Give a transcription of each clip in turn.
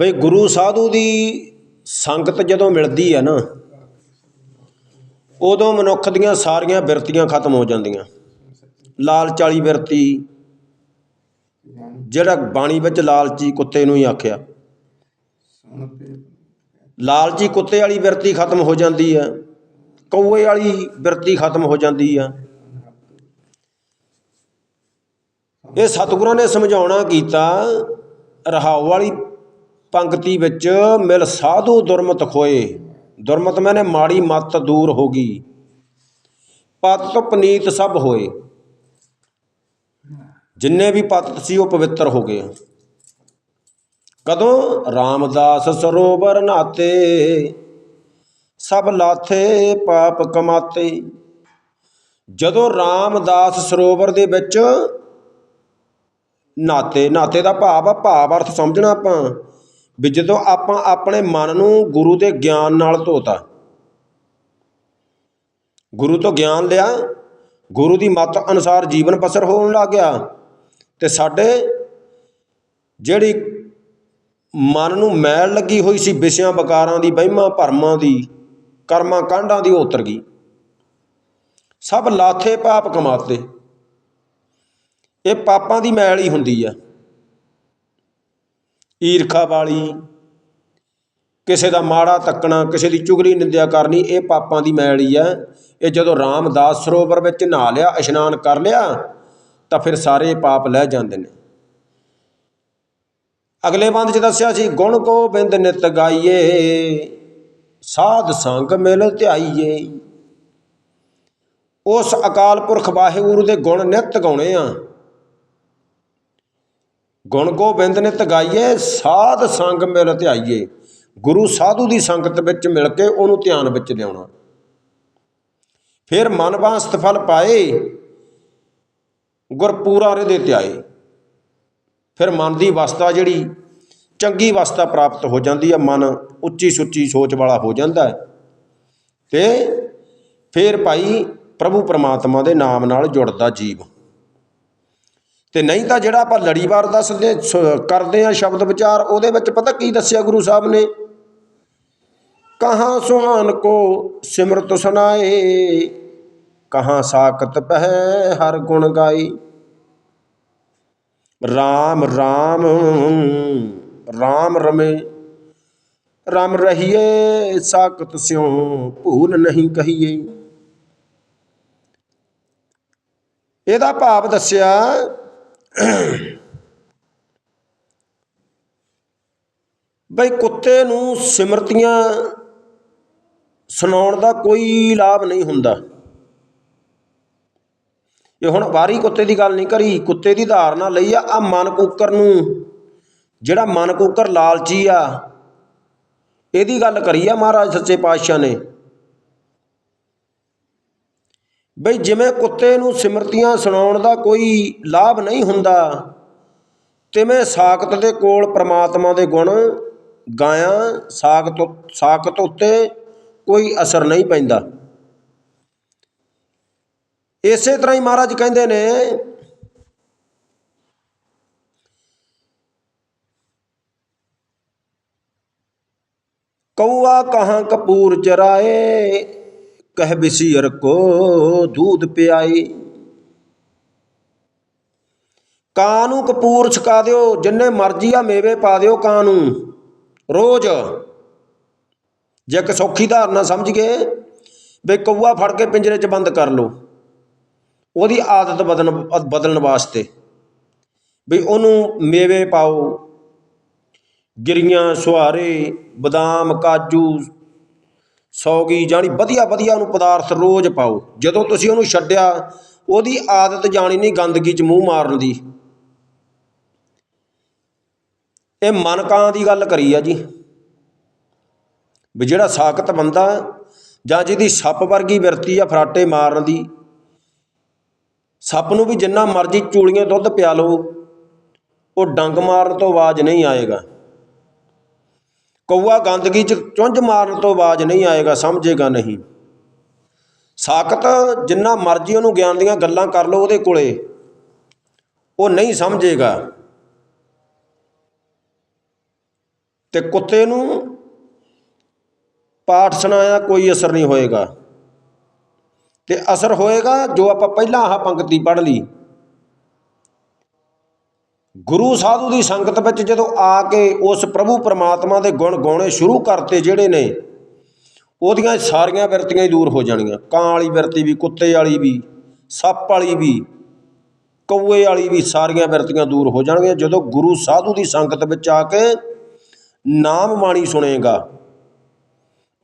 ਬਈ ਗੁਰੂ ਸਾਧੂ ਦੀ ਸੰਗਤ ਜਦੋਂ ਮਿਲਦੀ ਹੈ ਨਾ, ਉਦੋਂ ਮਨੁੱਖ ਦੀਆਂ ਸਾਰੀਆਂ ਬਿਰਤੀਆਂ ਖਤਮ ਹੋ ਜਾਂਦੀਆਂ। ਲਾਲਚ ਵਾਲੀ ਬਿਰਤੀ, ਜਿਹੜਾ ਬਾਣੀ ਵਿੱਚ ਲਾਲਚੀ ਕੁੱਤੇ ਨੂੰ ਹੀ ਆਖਿਆ। ਲਾਲਚੀ ਕੁੱਤੇ ਵਾਲੀ ਬਿਰਤੀ ਖਤਮ ਹੋ ਜਾਂਦੀ ਹੈ ਕੌਏ ਵਾਲੀ ਬਿਰਤੀ ਖਤਮ ਹੋ ਜਾਂਦੀ ਆ। ਇਹ ਸਤਿਗੁਰਾਂ ਨੇ ਸਮਝਾਉਣਾ ਕੀਤਾ, ਰਹਾਉ ਵਾਲੀ ਪੰਗਤੀ ਵਿੱਚ ਮਿਲ ਸਾਧੂ ਦੁਰਮਤ ਖੋਏ। ਦੁਰਮਤ ਮੈਨੇ ਮਾੜੀ ਮੱਤ ਦੂਰ ਹੋ ਗਈ। ਪਤ ਪਨੀਤ ਸਭ ਹੋਏ। ਜਿੰਨੇ ਵੀ ਪਤ ਸੀ ਉਹ ਪਵਿੱਤਰ ਹੋ ਗਏ। ਕਦੋਂ? ਰਾਮਦਾਸ ਸਰੋਵਰ ਨਾਤੇ। ਸਭ ਲਾਥੇ ਪਾਪ ਕਮਾਤੇ। ਜਦੋਂ ਰਾਮਦਾਸ ਸਰੋਵਰ ਦੇ ਵਿੱਚ ਨਾਤੇ ਨਾਤੇ ਦਾ ਭਾਵ ਆ, ਭਾਵ ਅਰਥ ਸਮਝਣਾ ਆਪਾਂ। ਵੀ ਜਦੋਂ ਆਪਾਂ ਆਪਣੇ ਮਨ ਨੂੰ ਗੁਰੂ ਦੇ ਗਿਆਨ ਨਾਲ ਧੋਤਾ, ਗੁਰੂ ਤੋਂ ਗਿਆਨ ਲਿਆ, ਗੁਰੂ ਦੀ ਮੱਤ ਅਨੁਸਾਰ ਜੀਵਨ ਬਸਰ ਹੋਣ ਲੱਗ ਗਿਆ ਤੇ ਸਾਡੇ ਜਿਹੜੀ ਮਨ ਨੂੰ ਮੈਲ ਲੱਗੀ ਹੋਈ ਸੀ ਵਿਸ਼ਿਆਂ ਬਕਾਰਾਂ ਦੀ, ਵਹਿਮਾਂ, ਭਰਮਾਂ ਦੀ, ਕਰਮਾਂ, ਕਾਂਡਾਂ ਦੀ, ਉਹ ਉਤਰ ਗਈ। ਸਭ ਲਾਥੇ ਪਾਪ ਕਮਾਤੇ। ਇਹ ਪਾਪਾਂ ਦੀ ਮੈਲ ਹੀ ਹੁੰਦੀ ਆ। ਈਰਖਾ ਵਾਲੀ, ਕਿਸੇ ਦਾ ਮਾੜਾ ਤੱਕਣਾ, ਕਿਸੇ ਦੀ ਚੁਗਲੀ ਨਿੰਦਿਆ ਕਰਨੀ, ਇਹ ਪਾਪਾਂ ਦੀ ਮੈਲ ਹੈ ਇਹ ਜਦੋਂ ਰਾਮਦਾਸ ਸਰੋਵਰ ਵਿੱਚ ਨਹਾ ਲਿਆ, ਇਸ਼ਨਾਨ ਕਰ ਲਿਆ, ਤਾਂ ਫਿਰ ਸਾਰੇ ਪਾਪ ਲੈ ਜਾਂਦੇ ਨੇ। ਅਗਲੇ ਬੰਦ ਚ ਦੱਸਿਆ ਸੀ, ਗੁਣ ਗੋਬਿੰਦ ਨਿਤ ਗਾਈਏ, ਸਾਧ ਸੰਗ ਮਿਲ ਧਿਆਈਏ। ਉਸ ਅਕਾਲ ਪੁਰਖ ਵਾਹਿਗੁਰੂ ਦੇ ਗੁਣ ਨਿਤ ਗਾਉਣੇ ਆ। ਗੁਣ ਗੋਬਿੰਦ ਨੇ ਤਗਾਈਏ, ਸਾਧ ਸੰਗ ਮਿਲ ਧਿਆਈਏ। ਗੁਰੂ ਸਾਧੂ ਦੀ ਸੰਗਤ ਵਿੱਚ ਮਿਲ ਕੇ ਉਹਨੂੰ ਧਿਆਨ ਵਿੱਚ ਲਿਆਉਣਾ। ਫਿਰ ਮਨ ਵਾਸਤ ਫਲ ਪਾਏ, ਗੁਰਪੂਰਾ ਰਿਦੇ ਧਿਆਏ। ਫਿਰ ਮਨ ਦੀ ਅਵਸਥਾ ਜਿਹੜੀ ਚੰਗੀ ਅਵਸਥਾ ਪ੍ਰਾਪਤ ਹੋ ਜਾਂਦੀ ਹੈ ਮਨ ਉੱਚੀ ਸੁੱਚੀ ਸੋਚ ਵਾਲਾ ਹੋ ਜਾਂਦਾ ਹੈ। ਤੇ ਫਿਰ ਭਾਈ ਪ੍ਰਭੂ ਪਰਮਾਤਮਾ ਦੇ ਨਾਮ ਨਾਲ ਜੁੜਦਾ ਜੀਵ। ਤੇ ਨਹੀਂ ਤਾਂ ਜਿਹੜਾ ਆਪਾਂ ਲੜੀਵਾਰ ਦੱਸਦੇ ਸ- ਕਰਦੇ ਆ ਸ਼ਬਦ ਵਿਚਾਰ, ਉਹਦੇ ਵਿੱਚ ਪਤਾ ਕੀ ਦੱਸਿਆ ਗੁਰੂ ਸਾਹਿਬ ਨੇ? ਕਹਾਂ ਸੁਹਾਨ ਕੋ ਸਿਮਰਤ ਸੁਨਾਏ ਕਹਾਂ ਸਾਖਤ ਪਹਿ ਹਰ ਗੁਣ ਗਾਈ ਰਾਮ ਰਾਮ ਰਾਮ ਰਮੇ, ਰਮ ਰਹੀਏ ਸਾਖਤ ਸਿਉ, ਭੂਲ ਨਹੀਂ ਕਹੀਏ। ਇਹਦਾ ਭਾਵ ਦੱਸਿਆ ਬਈ ਕੁੱਤੇ ਨੂੰ ਸਿਮਰਤੀਆਂ ਸੁਣਾਉਣ ਦਾ ਕੋਈ ਲਾਭ ਨਹੀਂ ਹੁੰਦਾ। ਇਹ ਹੁਣ ਬਾਹਰੀ ਕੁੱਤੇ ਦੀ ਗੱਲ ਨਹੀਂ ਕਰੀ, ਕੁੱਤੇ ਦੀ ਧਾਰਨਾ ਲਈ ਆ ਆ ਮਨ ਕੁੱਕਰ ਨੂੰ, ਜਿਹੜਾ ਮਨ ਕੁੱਕਰ ਲਾਲਚੀ ਆ, ਇਹਦੀ ਗੱਲ ਕਰੀ ਆ ਮਹਾਰਾਜ ਸੱਚੇ ਪਾਤਸ਼ਾਹ ਨੇ। ਬਈ ਜਿਵੇਂ ਕੁੱਤੇ ਨੂੰ ਸਿਮਰਤੀਆਂ ਸੁਣਾਉਣ ਦਾ ਕੋਈ ਲਾਭ ਨਹੀਂ ਹੁੰਦਾ, ਤਿਵੇਂ ਸਾਖਤ ਦੇ ਕੋਲ ਪ੍ਰਮਾਤਮਾ ਦੇ ਗੁਣ ਗਾਇਆ ਸਾਖਤ ਸਾਖਤ ਉੱਤੇ ਕੋਈ ਅਸਰ ਨਹੀਂ ਪੈਂਦਾ। ਇਸੇ ਤਰ੍ਹਾਂ ਹੀ ਮਹਾਰਾਜ ਕਹਿੰਦੇ ਨੇ ਕौआ ਕਹਾਂ ਕਪੂਰ ਚਰਾਏ ਕਹਿ ਬਿਸੀਰ ਕੋ ਦੂਧ ਪਿਆਈ। ਕਾਂ ਨੂੰ ਕਪੂਰ ਛਕਾ ਦਿਓ, ਜਿੰਨੇ ਮਰਜ਼ੀ ਆ ਮੇਵੇ ਪਾ ਦਿਓ ਕਾਂ ਨੂੰ ਰੋਜ਼ ਜੇ ਇੱਕ ਸੌਖੀ ਧਾਰਨਾ ਸਮਝ ਕੇ ਵੀ ਕौआ ਫੜ ਕੇ ਪਿੰਜਰੇ 'ਚ ਬੰਦ ਕਰ ਲਓ, ਉਹਦੀ ਆਦਤ ਬਦਲਣ ਬਦਲਣ ਵਾਸਤੇ, ਵੀ ਉਹਨੂੰ ਮੇਵੇ ਪਾਓ। ਗਿਰੀਆਂ, ਸੁਹਾਰੇ, ਬਦਾਮ, ਕਾਜੂ ਸੌਗੀ ਜਾਣੀ ਵਧੀਆ ਵਧੀਆ ਉਹਨੂੰ ਪਦਾਰਥ ਰੋਜ਼ ਪਾਓ। ਜਦੋਂ ਤੁਸੀਂ ਉਹਨੂੰ ਛੱਡਿਆ, ਉਹਦੀ ਆਦਤ ਜਾਣੀ ਨਹੀਂ ਗੰਦਗੀ 'ਚ ਮੂੰਹ ਮਾਰਨ ਦੀ। ਇਹ ਮਨ ਕਾਂ ਦੀ ਗੱਲ ਕਰੀ ਆ ਜੀ। ਵੀ ਜਿਹੜਾ ਸਾਖਤ ਬੰਦਾ ਜਾਂ ਜਿਹਦੀ ਸੱਪ ਵਰਗੀ ਬਿਰਤੀ ਆ ਫਰਾਟੇ ਮਾਰਨ ਦੀ, ਸੱਪ ਨੂੰ ਵੀ ਜਿੰਨਾ ਮਰਜ਼ੀ ਚੂਲੀਆਂ ਦੁੱਧ ਪਿਆ ਲਓ, ਉਹ ਡੰਗ ਮਾਰਨ ਤੋਂ ਆਵਾਜ਼ ਨਹੀਂ ਆਏਗਾ। ਕੌਆ ਗੰਦਗੀ ਚ ਚੁੰਝ ਮਾਰਨ ਤੋਂ ਆਵਾਜ਼ ਨਹੀਂ ਆਏਗਾ, ਸਮਝੇਗਾ ਨਹੀਂ। ਸਾਖਤ ਜਿੰਨਾ ਮਰਜ਼ੀ ਉਹਨੂੰ ਗਿਆਨ ਦੀਆਂ ਗੱਲਾਂ ਕਰ ਲਓ ਉਹਦੇ ਕੋਲੇ, ਉਹ ਨਹੀਂ ਸਮਝੇਗਾ। ਤੇ ਕੁੱਤੇ ਨੂੰ ਪਾਠ ਸੁਣਾਇਆ ਕੋਈ ਅਸਰ ਨਹੀਂ ਹੋਏਗਾ। ਤੇ ਅਸਰ ਹੋਏਗਾ ਜੋ ਆਪਾਂ ਪਹਿਲਾਂ ਆਹ ਪੰਕਤੀ ਪੜ੍ਹ ਲਈ। ਗੁਰੂ ਸਾਧੂ ਦੀ ਸੰਗਤ ਵਿੱਚ ਜਦੋਂ ਆ ਕੇ ਉਸ ਪ੍ਰਭੂ ਪਰਮਾਤਮਾ ਦੇ ਗੁਣ ਗਾਉਣੇ ਸ਼ੁਰੂ ਕਰਤੇ ਜਿਹੜੇ ਨੇ, ਉਹਦੀਆਂ ਸਾਰੀਆਂ ਵਿਰਤੀਆਂ ਹੀ ਦੂਰ ਹੋ ਜਾਣੀਆਂ। ਕਾਂ ਵਾਲੀ ਵਿਰਤੀ ਵੀ, ਕੁੱਤੇ ਵਾਲੀ ਵੀ, ਸੱਪ ਵਾਲੀ ਵੀ, ਕੌਏ ਵਾਲੀ ਵੀ ਸਾਰੀਆਂ ਵਿਰਤੀਆਂ ਦੂਰ ਹੋ ਜਾਣਗੀਆਂ। ਜਦੋਂ ਗੁਰੂ ਸਾਧੂ ਦੀ ਸੰਗਤ ਵਿੱਚ ਆ ਕੇ ਨਾਮ ਬਾਣੀ ਸੁਣੇਗਾ,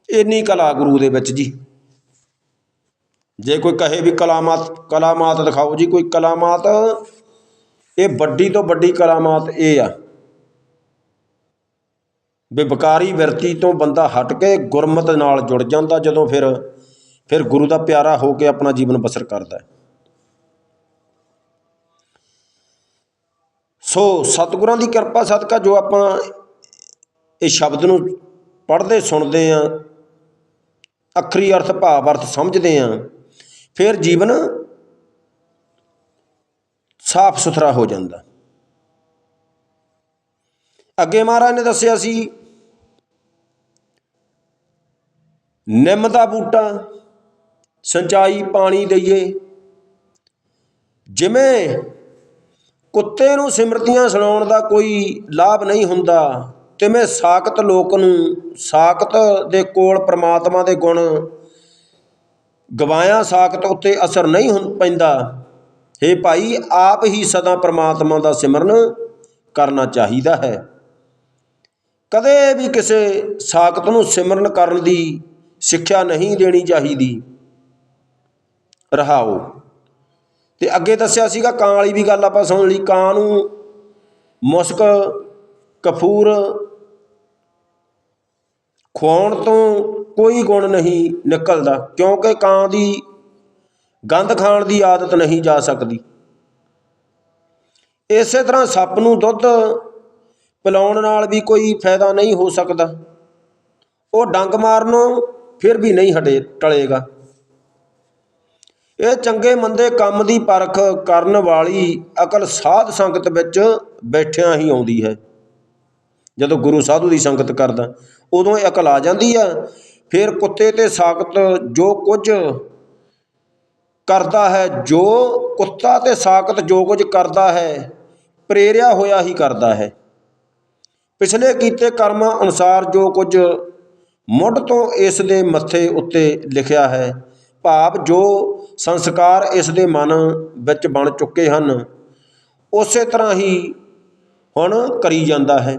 ਇੰਨੀ ਕਲਾ ਗੁਰੂ ਦੇ ਵਿੱਚ ਜੀ। ਜੇ ਕੋਈ ਕਹੇ ਵੀ ਕਲਾਮਾਤ ਕਲਾਮਾਤ ਦਿਖਾਓ ਜੀ, ਕੋਈ ਕਲਾਮਾਤ ਇਹ ਵੱਡੀ ਤੋਂ ਵੱਡੀ ਕਲਾਮਾਤ ਇਹ ਆ। ਵੀ ਵਿਕਾਰੀ ਵਿਰਤੀ ਤੋਂ ਬੰਦਾ ਹਟ ਕੇ ਗੁਰਮਤ ਨਾਲ ਜੁੜ ਜਾਂਦਾ ਜਦੋਂ ਫਿਰ ਫਿਰ ਗੁਰੂ ਦਾ ਪਿਆਰਾ ਹੋ ਕੇ ਆਪਣਾ ਜੀਵਨ ਬਸਰ ਕਰਦਾ ਸੋ ਸਤਿਗੁਰਾਂ ਦੀ ਕਿਰਪਾ ਸਦਕਾ ਜੋ ਆਪਾਂ ਇਹ ਸ਼ਬਦ ਨੂੰ ਪੜ੍ਹਦੇ, ਸੁਣਦੇ ਆ ਅੱਖਰੀ ਅਰਥ, ਭਾਵ ਅਰਥ ਸਮਝਦੇ ਆ ਫਿਰ ਜੀਵਨ ਸਾਫ਼ ਸੁਥਰਾ ਹੋ ਜਾਂਦਾ। ਅੱਗੇ ਮਹਾਰਾਜ ਨੇ ਦੱਸਿਆ ਸੀ, ਨਿੰਮ ਦਾ ਬੂਟਾ, ਸਿੰਚਾਈ ਪਾਣੀ ਦਈਏ। ਜਿਵੇਂ ਕੁੱਤੇ ਨੂੰ ਸਿਮਰਤੀਆਂ ਸੁਣਾਉਣ ਦਾ ਕੋਈ ਲਾਭ ਨਹੀਂ ਹੁੰਦਾ, ਤਿਵੇਂ ਸਾਖਤ ਲੋਕ ਨੂੰ ਸਾਖਤ ਦੇ ਕੋਲ ਪ੍ਰਮਾਤਮਾ ਦੇ ਗੁਣ ਗਵਾਇਆ ਸਾਖਤ ਉੱਤੇ ਅਸਰ ਨਹੀਂ ਹੁੰ, ਪੈਂਦਾ। ਹੇ ਭਾਈ, ਆਪ ਹੀ ਸਦਾ ਪ੍ਰਮਾਤਮਾ ਦਾ ਸਿਮਰਨ ਕਰਨਾ ਚਾਹੀਦਾ ਹੈ। ਕਦੇ ਵੀ ਕਿਸੇ ਸਾਖਤ ਨੂੰ ਸਿਮਰਨ ਕਰਨ ਦੀ ਸਿੱਖਿਆ ਨਹੀਂ ਦੇਣੀ ਚਾਹੀਦੀ। ਰਹਾਓ। ਤੇ ਅੱਗੇ ਦੱਸਿਆ ਸੀਗਾ, ਕਾਂ ਵਾਲੀ ਵੀ ਗੱਲ ਆਪਾਂ ਸੁਣ ਲਈ। ਕਾਂ ਨੂੰ ਮੁਸਕ, ਕਫੂਰ ਖਵਾਉਣ ਤੋਂ ਕੋਈ ਗੁਣ ਨਹੀਂ ਨਿਕਲਦਾ, ਕਿਉਂਕਿ ਕਾਂ ਦੀ ਗੰਦ ਖਾਣ ਦੀ ਆਦਤ ਨਹੀਂ ਜਾ ਸਕਦੀ। ਇਸੇ ਤਰ੍ਹਾਂ ਸੱਪ ਨੂੰ ਦੁੱਧ ਪਿਲਾਉਣ ਨਾਲ ਵੀ ਕੋਈ ਫਾਇਦਾ ਨਹੀਂ ਹੋ ਸਕਦਾ। ਉਹ ਡੰਗ ਮਾਰਨੋਂ ਫਿਰ ਵੀ ਨਹੀਂ ਹਟੇ, ਟਲੇਗਾ। ਇਹ ਚੰਗੇ ਮੰਦੇ ਕੰਮ ਦੀ ਪਰਖ ਕਰਨ ਵਾਲੀ ਅਕਲ ਸਾਧ ਸੰਗਤ ਵਿੱਚ ਬੈਠਿਆਂ ਹੀ ਆਉਂਦੀ ਹੈ। ਜਦੋਂ ਗੁਰੂ ਸਾਧੂ ਦੀ ਸੰਗਤ ਕਰਦਾ, ਉਦੋਂ ਇਹ ਅਕਲ ਆ ਜਾਂਦੀ ਆ। ਫਿਰ ਕੁੱਤੇ ਤੇ ਸਾਖਤ ਜੋ ਕੁਝ ਕਰਦਾ ਹੈ, ਜੋ ਕੁੱਤਾ ਅਤੇ ਸਾਕਤ ਜੋ ਕੁਝ ਕਰਦਾ ਹੈ, ਪ੍ਰੇਰਿਆ ਹੋਇਆ ਹੀ ਕਰਦਾ ਹੈ। ਪਿਛਲੇ ਕੀਤੇ ਕਰਮਾਂ ਅਨੁਸਾਰ ਜੋ ਕੁਝ ਮੁੱਢ ਤੋਂ ਇਸ ਦੇ ਮੱਥੇ ਉੱਤੇ ਲਿਖਿਆ ਹੈ, ਭਾਵ ਜੋ ਸੰਸਕਾਰ ਇਸ ਦੇ ਮਨ ਵਿੱਚ ਬਣ ਚੁੱਕੇ ਹਨ, ਉਸੇ ਤਰ੍ਹਾਂ ਹੀ ਹੁਣ ਕਰੀ ਜਾਂਦਾ ਹੈ।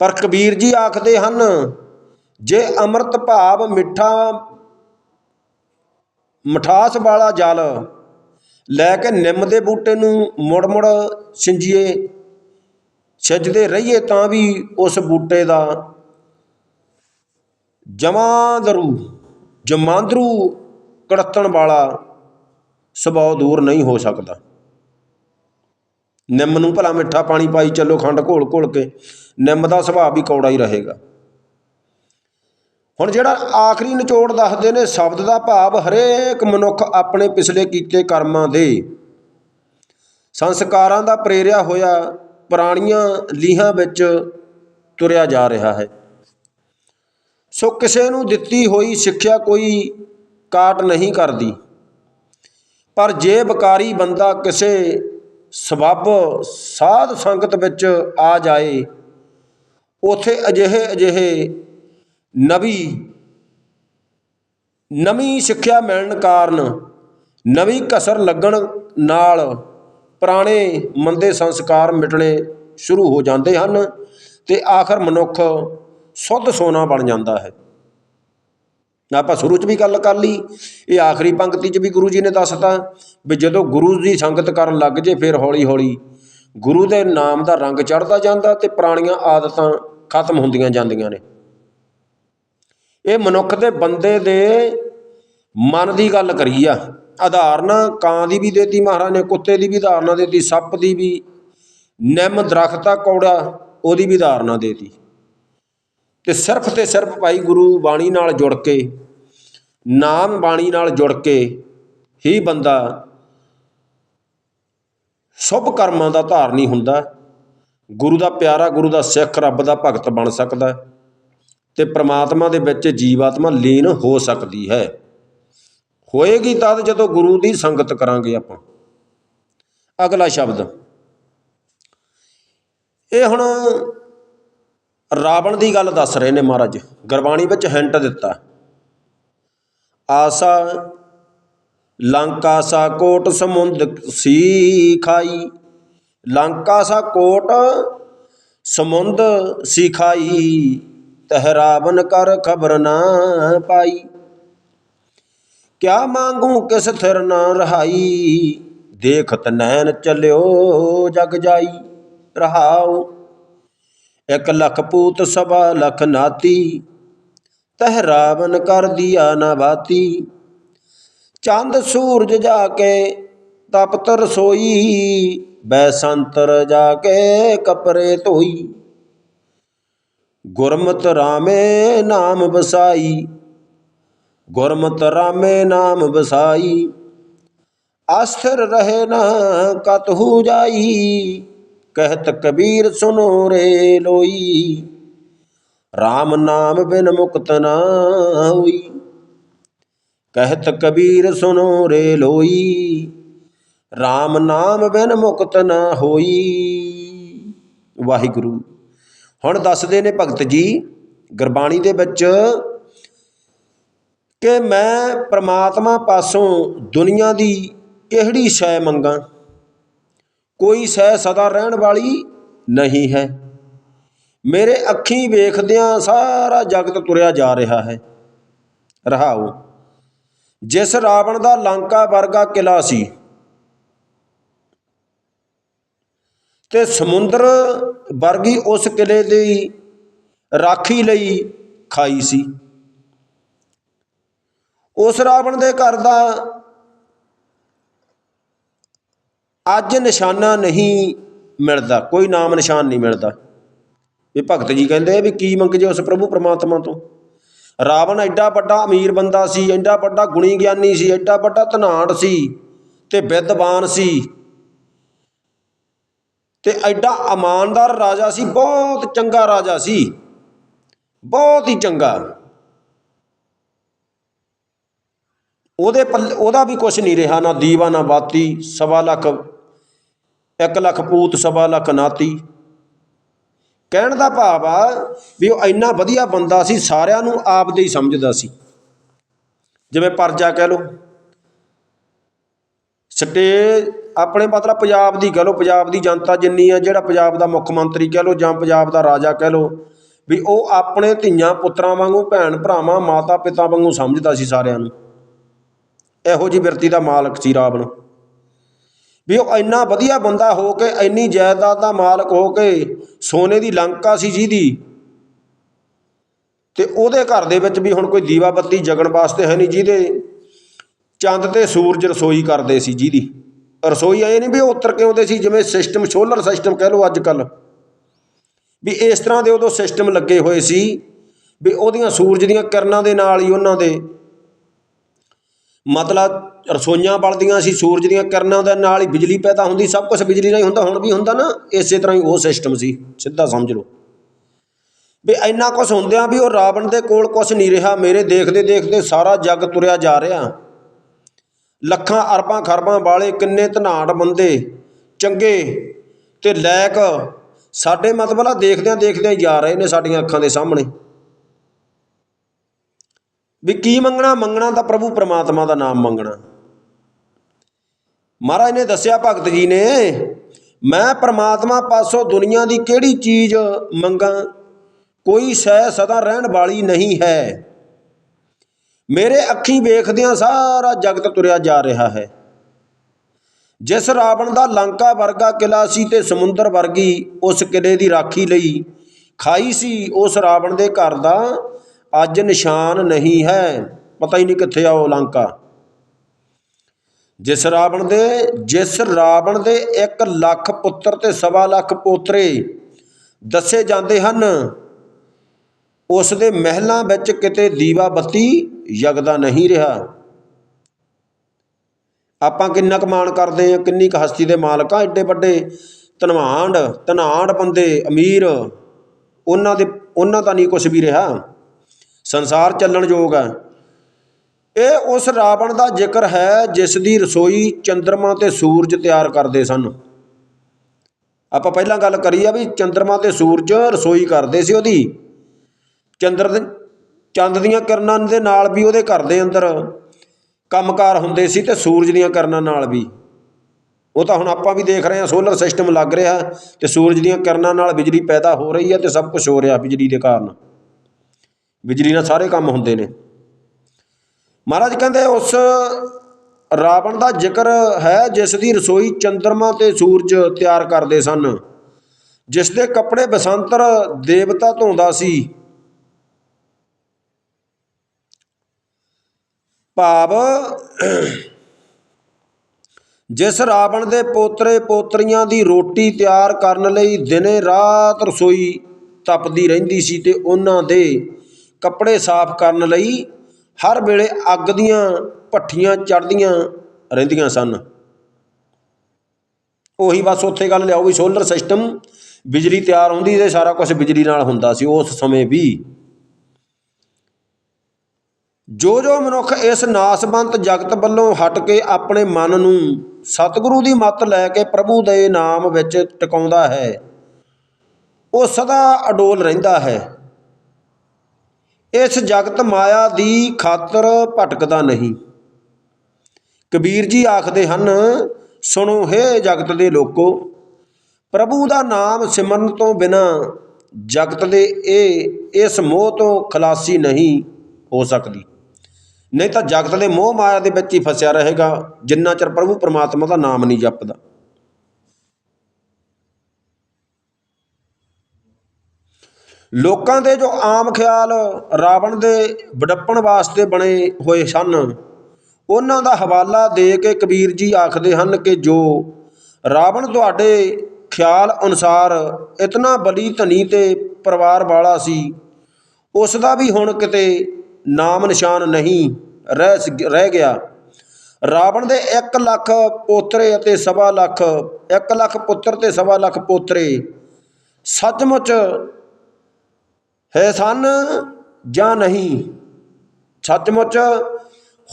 ਪਰ ਕਬੀਰ ਜੀ ਆਖਦੇ ਹਨ, ਜੇ ਅੰਮ੍ਰਿਤ ਭਾਵ ਮਿੱਠਾ ਮਠਾਸ ਵਾਲਾ ਜਲ ਲੈ ਕੇ ਨਿੰਮ ਦੇ ਬੂਟੇ ਨੂੰ ਮੁੜ ਮੁੜ ਸਿੰਜੀਏ, ਛੱਜਦੇ ਰਹੀਏ ਤਾਂ ਵੀ ਉਸ ਬੂਟੇ ਦਾ। ਜਮਾਂਦਰੂ ਜਮਾਂਦਰੂ ਕੜਤਣ ਵਾਲਾ ਸੁਭਾਅ ਦੂਰ ਨਹੀਂ ਹੋ ਸਕਦਾ। ਨਿੰਮ ਨੂੰ ਭਲਾ ਮਿੱਠਾ ਪਾਣੀ ਪਾਈ ਚੱਲੋ ਖੰਡ ਘੋਲ ਘੋਲ ਕੇ, ਨਿੰਮ ਦਾ ਸੁਭਾਅ ਵੀ ਕੌੜਾ ਹੀ ਰਹੇਗਾ। ਹੁਣ ਜਿਹੜਾ ਆਖਰੀ ਨਿਚੋੜ ਦੱਸਦੇ ਨੇ, ਸ਼ਬਦ ਦਾ ਭਾਵ ਹਰੇਕ ਮਨੁੱਖ ਆਪਣੇ ਪਿਛਲੇ ਕੀਤੇ ਕਰਮਾਂ ਦੇ। ਸੰਸਕਾਰਾਂ ਦਾ ਪ੍ਰੇਰਿਆ ਹੋਇਆ, ਪੁਰਾਣੀਆਂ ਲੀਹਾਂ ਵਿੱਚ ਤੁਰਿਆ ਜਾ ਰਿਹਾ ਹੈ। ਸੋ ਕਿਸੇ ਨੂੰ ਦਿੱਤੀ ਹੋਈ ਸਿੱਖਿਆ ਕੋਈ ਕਾਟ ਨਹੀਂ ਕਰਦੀ। ਪਰ ਜੇ ਬਕਾਰੀ ਬੰਦਾ ਕਿਸੇ ਸਬੱਬ ਸਾਧ ਸੰਗਤ ਵਿੱਚ ਆ ਜਾਏ, ਉਥੇ ਅਜਿਹੇ ਅਜਿਹੇ ਨਵੀਂ ਨਵੀਂ ਸਿੱਖਿਆ ਮਿਲਣ ਕਾਰਨ ਨਵੀਂ ਕਸਰ ਲੱਗਣ ਨਾਲ ਪੁਰਾਣੇ ਮੰਦੇ ਸੰਸਕਾਰ ਮਿਟਣੇ ਸ਼ੁਰੂ ਹੋ ਜਾਂਦੇ ਹਨ ਤੇ ਆਖਰ ਮਨੁੱਖ ਸੁੱਧ ਸੋਨਾ ਬਣ ਜਾਂਦਾ ਹੈ। ਆਪਾਂ ਸ਼ੁਰੂ 'ਚ ਵੀ ਗੱਲ ਕਰ ਲਈ, ਇਹ ਆਖਰੀ ਪੰਕਤੀ 'ਚ ਵੀ ਗੁਰੂ ਜੀ ਨੇ ਦੱਸਤਾ ਵੀ ਜਦੋਂ ਗੁਰੂ ਦੀ ਸੰਗਤ ਕਰਨ ਲੱਗ ਜੇ ਫਿਰ ਹੌਲੀ ਹੌਲੀ ਗੁਰੂ ਦੇ ਨਾਮ ਦਾ ਰੰਗ ਚੜਦਾ ਜਾਂਦਾ ਤੇ ਪੁਰਾਣੀਆਂ ਆਦਤਾਂ ਖਤਮ ਹੁੰਦੀਆਂ ਜਾਂਦੀਆਂ ਨੇ। ਇਹ ਮਨੁੱਖ ਦੇ ਬੰਦੇ ਦੇ ਮਨ ਦੀ ਗੱਲ ਕਰੀ ਆ। ਉਦਾਹਰਨ ਕਾਂ ਦੀ ਵੀ ਦੇਤੀ, ਮਹਾਰਾਜ ਨੇ ਕੁੱਤੇ ਦੀ ਵੀ ਉਦਾਹਰਨਾਂ ਦੇਤੀ, ਸੱਪ ਦੀ ਵੀ। ਨਿੰਮ ਦਰਖਤ ਕੌੜਾ, ਉਹਦੀ ਵੀ ਉਦਾਹਰਨਾਂ ਦੇਤੀ। ਤੇ ਸਿਰਫ ਤੇ ਸਿਰਫ ਭਾਈ ਗੁਰੂ ਬਾਣੀ ਨਾਲ ਜੁੜ ਕੇ, ਨਾਮ ਬਾਣੀ ਨਾਲ ਜੁੜ ਕੇ ਹੀ ਬੰਦਾ ਸ਼ੁਭ ਕਰਮਾਂ ਦਾ ਧਾਰਨੀ ਹੁੰਦਾ। ਗੁਰੂ ਦਾ ਪਿਆਰਾ, ਗੁਰੂ ਦਾ ਸਿੱਖ, ਰੱਬ ਦਾ ਭਗਤ ਬਣ ਸਕਦਾ। ਅਤੇ ਪਰਮਾਤਮਾ ਦੇ ਵਿੱਚ ਜੀਵਾਤਮਾ ਲੀਨ ਹੋ ਸਕਦੀ ਹੈ। ਹੋਏਗੀ ਤਦ ਜਦੋਂ ਗੁਰੂ ਦੀ ਸੰਗਤ ਕਰਾਂਗੇ ਆਪਾਂ। ਅਗਲਾ ਸ਼ਬਦ। ਇਹ ਹੁਣ ਰਾਵਣ ਦੀ ਗੱਲ ਦੱਸ ਰਹੇ ਨੇ ਮਹਾਰਾਜ। ਗੁਰਬਾਣੀ ਵਿੱਚ ਹਿੰਟ ਦਿੱਤਾ। ਆਸਾ ਲੰਕਾ ਸਾ ਕੋਟ ਸਮੁੰਦ ਸੀ ਖਾਈ। ਲੰਕਾ ਸਾ ਕੋਟ ਸਮੁੰਦ ਸਿਖਾਈ ਤਹ ਰਾਵਨ ਕਰ ਖਬਰ ਨਾ ਪਾਈ। ਕਿਆ ਮੰਗੂ ਕਿਸ ਥਿਰ ਨਾ ਰਹਾਈ? ਦੇਖਤ ਨੈਣ ਚਲਿਓ ਜਗ ਜਾਈ। ਰਹਾਉ ਇੱਕ ਲੱਖ ਪੂਤ ਸਭਾ ਲਖ ਨਾਤੀ। ਤਹ ਰਾਵਨ ਕਰ ਦਿਆ ਨਾ ਬਾਤੀ। ਚੰਦ ਸੂਰਜ ਜਾ ਕੇ ਤਪਤ ਰਸੋਈ ਬੈਸੰਤਰ ਜਾ ਕੇ ਕਪਰੇ ਧੋਈ। ਗੁਰਮਤਿ ਰਾਮੇ ਨਾਮ ਵਸਾਈ, ਗੁਰਮਤਿ ਰਾਮੇ ਨਾਮ ਵਸਾਈ, ਅਸਥਿਰ ਰਹੇ ਨਾ ਕਤਹੂ ਜਾਈ, ਕਹਿਤ ਕਬੀਰ ਸੁਨੋ ਰੇ ਲੋਈ RAM ਨਾਮ ਬਿਨ ਮੁਕਤ ਨਾ ਹੋਈ, ਕਹਿਤ ਕਬੀਰ ਸੁਨੋ ਰੇ ਲੋਈ RAM ਨਾਮ ਬਿਨ ਮੁਕਤ ਨਾ ਹੋਈ। ਵਾਹਿਗੁਰੂ। ਹੁਣ ਦੱਸਦੇ ਨੇ ਭਗਤ ਜੀ ਗੁਰਬਾਣੀ ਦੇ ਵਿੱਚ ਕਿ ਮੈਂ ਪ੍ਰਮਾਤਮਾ ਪਾਸੋਂ ਦੁਨੀਆ ਦੀ ਕਿਹੜੀ ਸ਼ੈ ਮੰਗਾਂ। ਕੋਈ ਸ਼ੈ ਸਦਾ ਰਹਿਣ ਵਾਲੀ ਨਹੀਂ ਹੈ। ਮੇਰੇ ਅੱਖੀਂ ਵੇਖਦਿਆਂ ਸਾਰਾ ਜਗਤ ਤੁਰਿਆ ਜਾ ਰਿਹਾ ਹੈ। ਰਹਾਉ ਜਿਸ ਰਾਵਣ ਦਾ ਲੰਕਾ ਵਰਗਾ ਕਿਲਾ ਸੀ ਤੇ ਸਮੁੰਦਰ ਵਰਗੀ ਉਸ ਕਿਲੇ ਦੀ ਰਾਖੀ ਲਈ ਖਾਈ ਸੀ। ਉਸ ਰਾਵਣ ਦੇ ਘਰ ਦਾ ਅੱਜ ਨਿਸ਼ਾਨਾ ਨਹੀਂ ਮਿਲਦਾ, ਕੋਈ ਨਾਮ ਨਿਸ਼ਾਨ ਨਹੀਂ ਮਿਲਦਾ। ਵੀ ਭਗਤ ਜੀ ਕਹਿੰਦੇ ਵੀ ਕੀ ਮੰਗ ਜੇ ਉਸ ਪ੍ਰਭੂ ਪਰਮਾਤਮਾ ਤੋਂ? ਰਾਵਣ ਐਡਾ ਵੱਡਾ ਅਮੀਰ ਬੰਦਾ ਸੀ, ਐਡਾ ਵੱਡਾ ਗੁਣੀ ਗਿਆਨੀ ਸੀ, ਐਡਾ ਵੱਡਾ ਧਨਾੜ ਸੀ ਤੇ ਵਿਦਵਾਨ ਸੀ। ਤੇ ਐਡਾ ਇਮਾਨਦਾਰ ਰਾਜਾ ਸੀ, ਬਹੁਤ ਚੰਗਾ ਰਾਜਾ ਸੀ। ਬਹੁਤ ਹੀ ਚੰਗਾ। ਉਹਦੇ ਪੱਲੇ, ਉਹਦਾ ਵੀ ਕੁਝ ਨਹੀਂ ਰਿਹਾ, ਨਾ ਦੀਵਾ, ਨਾ ਬਾਤੀ, ਸਵਾ ਲੱਖ, ਇੱਕ ਲੱਖ ਪੂਤ, ਸਵਾ ਲੱਖ ਨਾਤੀ। ਕਹਿਣ ਦਾ ਭਾਵ ਆ ਵੀ ਉਹ ਇੰਨਾ ਵਧੀਆ ਬੰਦਾ ਸੀ, ਸਾਰਿਆਂ ਨੂੰ ਆਪਦੇ ਹੀ ਸਮਝਦਾ ਸੀ। ਜਿਵੇਂ ਪਰਜਾ ਕਹਿ ਲੋ ਸਟੇਜ ਆਪਣੇ ਮਤਲਬ ਪੰਜਾਬ ਦੀ ਕਹਿ ਲੋ ਪੰਜਾਬ ਦੀ ਜਨਤਾ ਜਿੰਨੀ ਆ, ਜਿਹੜਾ ਪੰਜਾਬ ਦਾ ਮੁੱਖ ਮੰਤਰੀ ਕਹਿ ਲੋ ਜਾਂ ਪੰਜਾਬ ਦਾ ਰਾਜਾ ਕਹਿ ਲੋ ਵੀ ਉਹ ਆਪਣੇ ਧੀਆਂ ਪੁੱਤਰਾਂ ਵਾਂਗੂ, ਭੈਣ ਭਰਾਵਾਂ, ਮਾਤਾ ਪਿਤਾ ਵਾਂਗੂ ਸਮਝਦਾ ਸੀ ਸਾਰਿਆਂ ਨੂੰ। ਇਹੋ ਜੀ ਬਿਰਤੀ ਦਾ ਮਾਲਕ ਸੀ ਰਾਵਣ। ਵੀ ਉਹ ਇੰਨਾ ਵਧੀਆ ਬੰਦਾ ਹੋ ਕੇ, ਇੰਨੀ ਜਾਇਦਾਦ ਦਾ ਮਾਲਕ ਹੋ ਕੇ ਸੋਨੇ ਦੀ ਲੰਕਾ ਸੀ ਜਿਹਦੀ, ਤੇ ਉਹਦੇ ਘਰ ਦੇ ਵਿੱਚ ਵੀ ਹੁਣ ਕੋਈ ਦੀਵਾ ਬੱਤੀ ਜਗਣ ਵਾਸਤੇ ਹੈ ਨਹੀਂ ਜਿਹਦੇ ਚੰਦ ਤੇ ਸੂਰਜ ਰਸੋਈ ਕਰਦੇ ਸੀ ਜਿਹਦੀ। ਰਸੋਈ ਇਹ ਨਹੀਂ ਵੀ ਉਹ ਉੱਤਰ ਕੇ ਆਉਂਦੇ ਸੀ, ਜਿਵੇਂ ਸਿਸਟਮ ਸੋਲਰ ਸਿਸਟਮ ਕਹਿ ਲਓ ਅੱਜ ਕੱਲ ਵੀ ਇਸ ਤਰ੍ਹਾਂ ਦੇ ਉਦੋਂ ਸਿਸਟਮ ਲੱਗੇ ਹੋਏ ਸੀ ਵੀ ਉਹਦੀਆਂ ਸੂਰਜ ਦੀਆਂ ਕਿਰਨਾਂ ਦੇ ਨਾਲ ਹੀ ਉਹਨਾਂ ਦੇ ਮਤਲਬ ਰਸੋਈਆਂ ਬਲਦੀਆਂ ਸੀ, ਸੂਰਜ ਦੀਆਂ ਕਿਰਨਾਂ ਦੇ ਨਾਲ ਹੀ ਬਿਜਲੀ ਪੈਦਾ ਹੁੰਦੀ, ਸਭ ਕੁਝ ਬਿਜਲੀ ਨਾਲ ਹੀ ਹੁੰਦਾ, ਹੁਣ ਵੀ ਹੁੰਦਾ ਨਾ, ਇਸੇ ਤਰ੍ਹਾਂ ਹੀ ਉਹ ਸਿਸਟਮ ਸੀ, ਸਿੱਧਾ ਸਮਝ ਲਓ। ਵੀ ਇੰਨਾ ਕੁਝ ਹੁੰਦਿਆਂ ਵੀ ਉਹ ਰਾਵਣ ਦੇ ਕੋਲ ਕੁਝ ਨਹੀਂ ਰਿਹਾ, ਮੇਰੇ ਦੇਖਦੇ ਦੇਖਦੇ ਸਾਰਾ ਜੱਗ ਤੁਰਿਆ ਜਾ ਰਿਹਾ। ਲੱਖਾਂ ਅਰਬਾਂ ਖਰਬਾਂ ਵਾਲੇ ਕਿੰਨੇ ਧਨਾੜ ਬੰਦੇ, ਚੰਗੇ ਤੇ ਲੈਕ ਸਾਡੇ ਮਤਲਬ ਆ ਦੇਖਦਿਆਂ ਦੇਖਦਿਆਂ ਹੀ ਜਾ ਰਹੇ ਨੇ ਸਾਡੀਆਂ ਅੱਖਾਂ ਦੇ ਸਾਹਮਣੇ। ਵੀ ਕੀ ਮੰਗਣਾ? ਮੰਗਣਾ ਤਾਂ ਪ੍ਰਭੂ ਪ੍ਰਮਾਤਮਾ ਦਾ ਨਾਮ ਮੰਗਣਾ। ਮਹਾਰਾਜ ਨੇ ਦੱਸਿਆ, ਭਗਤ ਜੀ ਨੇ, ਮੈਂ ਪ੍ਰਮਾਤਮਾ ਪਾਸੋਂ ਦੁਨੀਆ ਦੀ ਕਿਹੜੀ ਚੀਜ਼ ਮੰਗਾ? ਕੋਈ ਸਹਿ ਸਦਾ ਰਹਿਣ ਵਾਲੀ ਨਹੀਂ ਹੈ। ਮੇਰੇ ਅੱਖੀਂ ਵੇਖਦਿਆਂ ਸਾਰਾ ਜਗਤ ਤੁਰਿਆ ਜਾ ਰਿਹਾ ਹੈ। ਜਿਸ ਰਾਵਣ ਦਾ ਲੰਕਾ ਵਰਗਾ ਕਿਲਾ ਸੀ ਤੇ ਸਮੁੰਦਰ ਵਰਗੀ ਉਸ ਕਿਲੇ ਦੀ ਰਾਖੀ ਲਈ ਖਾਈ ਸੀ, ਉਸ ਰਾਵਣ ਦੇ ਘਰ ਦਾ ਅੱਜ ਨਿਸ਼ਾਨ ਨਹੀਂ ਹੈ। ਪਤਾ ਹੀ ਨਹੀਂ ਕਿੱਥੇ ਆ ਉਹ ਲੰਕਾ। ਜਿਸ ਰਾਵਣ ਦੇ, ਜਿਸ ਰਾਵਣ ਦੇ 1 ਲੱਖ ਪੁੱਤਰ ਤੇ ਸਵਾ ਲੱਖ ਪੋਤਰੇ ਦੱਸੇ ਜਾਂਦੇ ਹਨ, ਉਸ ਦੇ ਮਹਿਲਾਂ ਵਿੱਚ ਕਿਤੇ ਦੀਵਾ ਬੱਤੀ ਜਗਦਾ ਨਹੀਂ ਰਿਹਾ। ਆਪਾਂ ਕਿੰਨਾ ਕੁ ਮਾਣ ਕਰਦੇ ਆ ਕਿੰਨੀ ਕੁ ਹਸਤੀ ਦੇ ਮਾਲਕ ਆ ਐਡੇ ਵੱਡੇ। ਧਨਵਾਂਡ ਧਨਾਂਡ ਬੰਦੇ, ਅਮੀਰ, ਉਹਨਾਂ ਦੇ, ਉਹਨਾਂ ਦਾ ਨਹੀਂ ਕੁਝ ਵੀ ਰਿਹਾ। ਸੰਸਾਰ ਚੱਲਣ ਯੋਗ ਹੈ ਇਹ ਉਸ ਰਾਵਣ ਦਾ ਜ਼ਿਕਰ ਹੈ, ਜਿਸ ਦੀ ਰਸੋਈ ਚੰ드ਰਮਾ ਤੇ ਸੂਰਜ ਤਿਆਰ ਕਰਦੇ ਸਨ। ਆਪਾਂ ਪਹਿਲਾਂ ਗੱਲ ਕਰੀ ਆ ਵੀ ਚੰ드ਰਮਾ ਤੇ ਸੂਰਜ ਰਸੋਈ ਕਰਦੇ ਸੀ ਉਹਦੀ। ਚੰਦਰ ਚੰਦ ਦੀਆਂ ਕਿਰਨਾਂ ਦੇ ਨਾਲ ਵੀ ਉਹਦੇ ਘਰ ਦੇ ਅੰਦਰ ਕੰਮਕਾਰ ਹੁੰਦੇ ਸੀ ਤੇ ਸੂਰਜ ਦੀਆਂ ਕਿਰਨਾਂ ਨਾਲ ਵੀ। ਉਹ ਤਾਂ ਹੁਣ ਆਪਾਂ ਵੀ ਦੇਖ ਰਹੇ ਹਾਂ ਸੋਲਰ ਸਿਸਟਮ ਲੱਗ ਰਿਹਾ ਤੇ ਸੂਰਜ ਦੀਆਂ ਕਿਰਨਾਂ ਨਾਲ ਬਿਜਲੀ ਪੈਦਾ ਹੋ ਰਹੀ ਹੈ ਤੇ ਸਭ ਕੁਝ ਹੋ ਰਿਹਾ ਬਿਜਲੀ ਦੇ ਕਾਰਨ। ਬਿਜਲੀ ਨਾਲ ਸਾਰੇ ਕੰਮ ਹੁੰਦੇ ਨੇ। ਮਹਾਰਾਜ ਕਹਿੰਦੇ ਉਸ ਰਾਵਣ ਦਾ ਜ਼ਿਕਰ ਹੈ ਜਿਸ ਦੀ ਰਸੋਈ ਚੰ드ਰਮਾ ਤੇ ਸੂਰਜ ਤਿਆਰ ਕਰਦੇ ਸਨ। ਜਿਸ ਦੇ ਕੱਪੜੇ ਬਸੰਤਰ ਦੇਵਤਾ ਧੋਂਦਾ ਸੀ। ਭਾਵ ਜਿਸ ਰਾਵਣ ਦੇ ਪੋਤਰੇ ਪੋਤਰੀਆਂ ਦੀ ਰੋਟੀ ਤਿਆਰ ਕਰਨ ਲਈ ਦਿਨੇ ਰਾਤ ਰਸੋਈ ਤਪਦੀ ਰਹਿੰਦੀ ਸੀ ਤੇ ਉਹਨਾਂ ਦੇ ਕੱਪੜੇ ਸਾਫ਼ ਕਰਨ ਲਈ ਹਰ ਵੇਲੇ ਅੱਗ ਦੀਆਂ ਭੱਠੀਆਂ ਚੜ੍ਹਦੀਆਂ ਰਹਿੰਦੀਆਂ ਸਨ। ਉਹੀ ਬਸ ਉੱਥੇ ਗੱਲ ਲਿਆਓ ਵੀ ਸੋਲਰ ਸਿਸਟਮ ਬਿਜਲੀ ਤਿਆਰ ਹੁੰਦੀ ਤੇ ਸਾਰਾ ਕੁਝ ਬਿਜਲੀ ਨਾਲ ਹੁੰਦਾ ਸੀ। ਉਸ ਸਮੇਂ ਵੀ ਜੋ ਜੋ ਮਨੁੱਖ ਇਸ ਨਾਸਵੰਤ ਜਗਤ ਵੱਲੋਂ ਹਟ ਕੇ ਆਪਣੇ ਮਨ ਨੂੰ ਸਤਿਗੁਰੂ ਦੀ ਮੱਤ ਲੈ ਕੇ ਪ੍ਰਭੂ ਦੇ ਨਾਮ ਵਿੱਚ ਟਿਕਾਉਂਦਾ ਹੈ, ਉਹ ਸਦਾ ਅਡੋਲ ਰਹਿੰਦਾ ਹੈ। ਇਸ ਜਗਤ ਮਾਇਆ ਦੀ ਖਾਤਰ ਭਟਕਦਾ ਨਹੀਂ। ਕਬੀਰ ਜੀ ਆਖਦੇ ਹਨ, ਸੁਣੋ ਹੇ ਜਗਤ ਦੇ ਲੋਕੋ, ਪ੍ਰਭੂ ਦਾ ਨਾਮ ਸਿਮਰਨ ਤੋਂ ਬਿਨਾ ਜਗਤ ਦੇ ਇਹ, ਇਸ ਮੋਹ ਤੋਂ ਖਲਾਸੀ ਨਹੀਂ ਹੋ ਸਕਦੀ। ਨਹੀਂ ਤਾਂ ਜਗਤ ਦੇ ਮੋਹ ਮਾਇਆ ਦੇ ਵਿੱਚ ਹੀ ਫਸਿਆ ਰਹੇਗਾ, ਜਿੰਨਾ ਚਿਰ ਪ੍ਰਭੂ ਪਰਮਾਤਮਾ ਦਾ ਨਾਮ ਨਹੀਂ ਜਪਦਾ। ਲੋਕਾਂ ਦੇ ਜੋ ਆਮ ਖਿਆਲ ਰਾਵਣ ਦੇ ਵਡੱਪਣ ਵਾਸਤੇ ਬਣੇ ਹੋਏ ਸਨ, ਉਹਨਾਂ ਦਾ ਹਵਾਲਾ ਦੇ ਕੇ ਕਬੀਰ ਜੀ ਆਖਦੇ ਹਨ ਕਿ ਜੋ ਰਾਵਣ ਤੁਹਾਡੇ ਖਿਆਲ ਅਨੁਸਾਰ ਇਤਨਾ ਬਲੀ ਧਨੀ ਤੇ ਪਰਿਵਾਰ ਵਾਲਾ ਸੀ ਉਸ ਦਾ ਵੀ ਹੁਣ ਕਿਤੇ ਨਾਮ ਨਿਸ਼ਾਨ ਨਹੀਂ। ਰਹਿ ਰਹਿ ਗਿਆ। ਰਾਵਣ ਦੇ 1 ਲੱਖ ਪੋਤਰੇ ਅਤੇ ਸਵਾ ਲੱਖ 1 ਲੱਖ ਪੁੱਤਰ ਤੇ ਸਵਾ ਲੱਖ ਪੋਤਰੇ ਸੱਚਮੁੱਚ ਹੈ ਸਨ ਜਾਂ ਨਹੀਂ? ਸੱਚਮੁੱਚ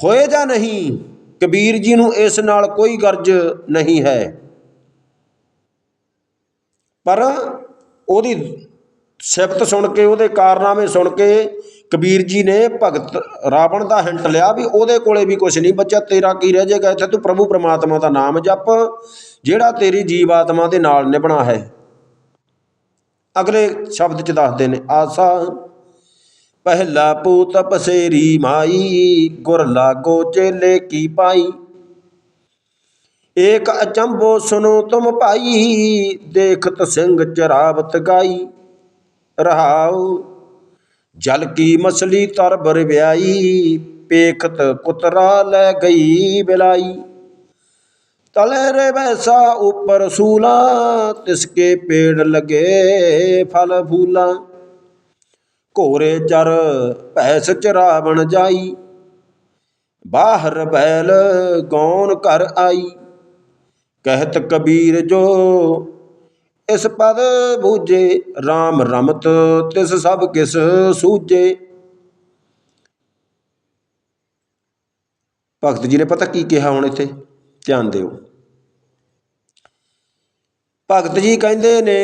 ਹੋਏ ਜਾਂ ਨਹੀਂ? ਕਬੀਰ ਜੀ ਨੂੰ ਇਸ ਨਾਲ ਕੋਈ ਗਰਜ ਨਹੀਂ ਹੈ। ਪਰ ਉਹਦੀ ਸਿਫਤ ਸੁਣ ਕੇ, ਉਹਦੇ ਕਾਰਨਾਮੇ ਸੁਣ ਕੇ ਕਬੀਰ ਜੀ ਨੇ ਭਗਤ ਰਾਵਣ ਦਾ ਹਿੰਟ ਲਿਆ ਵੀ ਉਹਦੇ ਕੋਲੇ ਵੀ ਕੁਝ ਨਹੀਂ। ਬਚਿਆ ਤੇਰਾ ਕੀ ਰਹਿ ਜਾਏਗਾ? ਇੱਥੇ ਤੂੰ ਪ੍ਰਭੂ ਪ੍ਰਮਾਤਮਾ ਦਾ ਨਾਮ ਜਪ, ਜਿਹੜਾ ਤੇਰੀ ਜੀਵ ਆਤਮਾ ਦੇ ਨਾਲ ਨਿਭਣਾ ਹੈ। ਅਗਲੇ ਸ਼ਬਦ ਚ ਦੱਸਦੇ ਨੇ, ਆਸਾ, ਪਹਿਲਾ ਪੂਤ ਪਸੇਰੀ ਮਾਈ, ਗੁਰ ਲਾਗੋ ਚੇਲੇ ਕੀ ਪਾਈ? ਏਕ ਅਚੰਬੋ ਸੁਨੋ ਤੁਮ ਭਾਈ, ਦੇਖਤ ਸਿੰਘ ਚਰਾਵਤ ਗਾਈ। ਰਹਾਉ। ਜਲ ਕੀ ਮਛਲੀ ਤਰ ਬਰ ਵਿਆਈ, ਪੇਖਤ ਕੁਤਰਾ ਲੈ ਗਈ ਬਿਲਾਈ। ਤਲੇ ਰੇ ਵੈਸਾ ਉਪਰ ਸੂਲਾ ਤਿਸਕੇ ਪੇੜ ਲਗੇ ਫਲ ਫੂਲਾ। ਘੋਰੇ ਚਰ ਭੈਸ ਚਰਾਵਣ ਜਾਈ, ਬਾਹਰ ਬੈਲ ਗੌਨ ਘਰ ਆਈ। ਕਹਿਤ ਕਬੀਰ ਜੋ ਇਸ ਪਦ ਬੂਝੇ RAM ਰਮਤ ਤਿਸ ਸਭ ਕਿਸ ਸੂਝੇ। ਭਗਤ ਜੀ ਨੇ ਪਤਾ ਕੀ ਕਿਹਾ ਹੁਣ ਇੱਥੇ? ਧਿਆਨ ਦਿਓ। ਭਗਤ ਜੀ ਕਹਿੰਦੇ ਨੇ,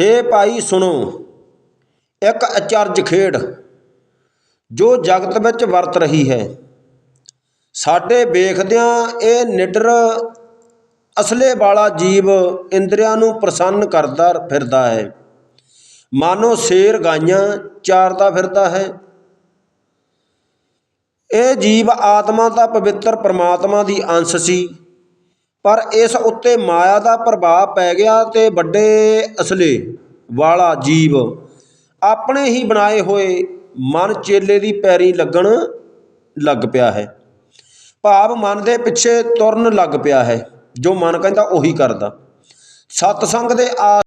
ਹੇ ਭਾਈ ਸੁਣੋ, ਇੱਕ ਅਚਰਜ ਖੇਡ ਜੋ ਜਗਤ ਵਿੱਚ ਵਰਤ ਰਹੀ ਹੈ। ਸਾਡੇ ਵੇਖਦਿਆਂ ਇਹ ਨਿਡਰ ਅਸਲੇ ਵਾਲਾ ਜੀਵ ਇੰਦਰੀਆਂ ਨੂੰ ਪ੍ਰਸੰਨ ਕਰਦਾ ਫਿਰਦਾ ਹੈ। ਮਾਨੋ ਸ਼ੇਰ ਗਾਈਆਂ ਚਾਰਦਾ ਫਿਰਦਾ ਹੈ। ਇਹ ਜੀਵ ਆਤਮਾ ਦਾ ਪਵਿੱਤਰ ਪ੍ਰਮਾਤਮਾ ਦੀ ਅੰਸ਼ ਸੀ, ਪਰ ਇਸ ਉੱਤੇ ਮਾਇਆ ਦਾ ਪ੍ਰਭਾਵ ਪੈ ਗਿਆ ਤੇ ਵੱਡੇ ਅਸਲੇ ਵਾਲਾ ਜੀਵ ਆਪਣੇ ਹੀ ਬਣਾਏ ਹੋਏ ਮਨ ਚੇਲੇ ਦੀ ਪੈਰੀ ਲੱਗਣ ਲੱਗ ਪਿਆ ਹੈ। ਭਾਵ ਮਨ ਦੇ ਪਿੱਛੇ ਤੁਰਨ ਲੱਗ ਪਿਆ ਹੈ। ਜੋ ਮਨ ਕਹਿੰਦਾ ਉਹੀ ਕਰਦਾ। ਸਤਸੰਗ ਦੇ ਆ